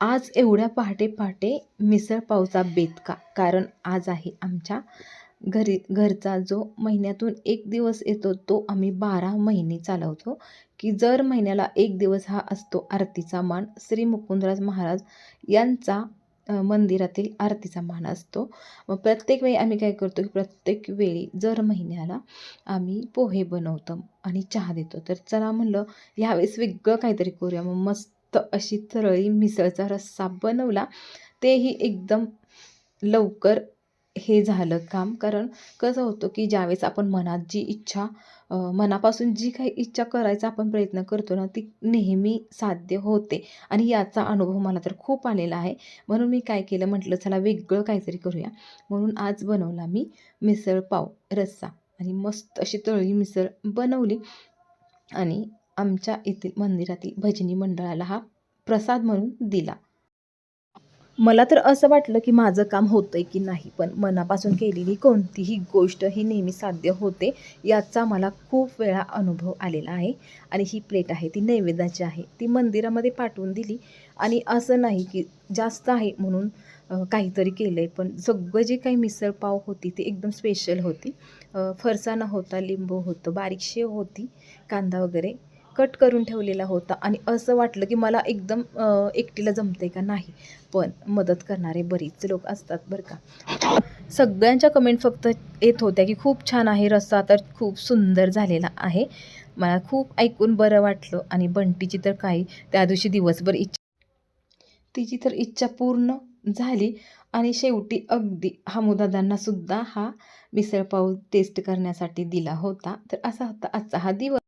आज एवढ्या पहाटे पहाटे मिसळ पावचा बेत का? कारण आज आहे आमच्या घरी घरचा जो महिन्यातून एक दिवस येतो तो आम्ही बारा महिने चालवतो. की जर महिन्याला एक दिवस हा असतो आरतीचा मान. श्री मुकुंदराज महाराज यांचा मंदिरातील आरतीचा मान असतो. मग प्रत्येक वेळी आम्ही काय करतो की प्रत्येक वेळी जर महिन्याला आम्ही पोहे बनवतो आणि चहा देतो. तर चला म्हणलं ह्यावेळेस वेगळं काहीतरी करूया. मग मस्त अशी तरळी मिसळचा रस्सा बनवला तेही एकदम लवकर हे झालं काम. कारण कसं होतं की ज्यावेळेस आपण मनात जी इच्छा मनापासून जी काही इच्छा करायचा आपण प्रयत्न करतो ना ती नेहमी साध्य होते. आणि याचा अनुभव मला तर खूप आलेला आहे. म्हणून मी काय केलं म्हटलं चला वेगळं काहीतरी करूया. म्हणून आज बनवला मी मिसळ पाव रस्सा. आणि मस्त अशी तळी मिसळ बनवली. आणि आमच्या येथील मंदिरातील भजनी मंडळाला हा प्रसाद म्हणून दिला. मला तर असं वाटलं की माझं काम होतंय की नाही पण मनापासून केलेली कोणतीही गोष्ट ही नेहमी साध्य होते याचा मला खूप वेळा अनुभव आलेला आहे. आणि ही प्लेट आहे ती नैवेद्याची आहे ती मंदिरामध्ये पाठवून दिली. आणि असं नाही की जास्त आहे म्हणून काहीतरी केलं आहे पण सगळं जे काही मिसळपाव होती ती एकदम स्पेशल होती. फरसाणा होता लिंबू होतं बारीक शेव होती कांदा वगैरे. कट करून ठेवलेला होता. आणि असं वाटलं की मला एकदम एकटीला जमते का? नाही. पण मदत करणारे बरीच लोक असतात बरं का. सगळ्यांच्या कमेंट फक्त येत होत्या की खूप छान आहे रस्सा तर खूप सुंदर झालेला आहे. मला खूप ऐकून बरं वाटलं आणि बंटीची तर काही त्या दिवशी दिवसभर इच्छा तिची तर इच्छा पूर्ण झाली. आणि शेवटी अगदी हा सुद्धा हा मिसळपाव टेस्ट करण्यासाठी दिला होता. तर असा होता आजचा हा दिवस.